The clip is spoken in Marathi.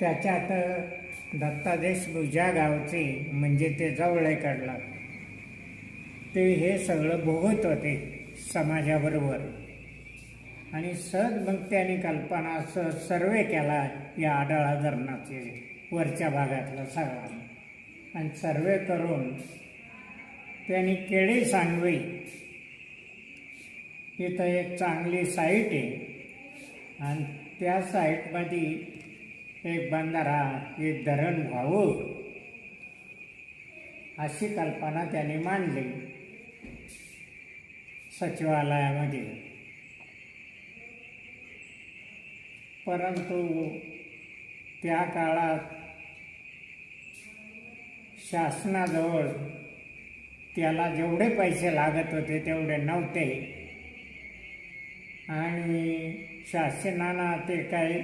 त्याच्यात दत्ता देशमुख ज्या गावचे म्हणजे ते जवळकडला ते हे सगळं भोगत होते समाजाबरोबर. आणि सहज मग त्यांनी कल्पना स सर्वे केला या आढळा धरणाचे वरच्या भागातला सगळा. आणि सर्वे करून त्यांनी केळी सांगवी इथं एक चांगली साईट आहे. आणि त्या साईटमध्ये एक बंधारा एक धरण व्हावं. अशी कल्पना त्याने मांडली. सचिवालयामध्ये. परंतु त्या काळात शासनाजवळ त्याला जेवढे पैसे लागत होते तेवढे नव्हते. आणि शासनानं ते काही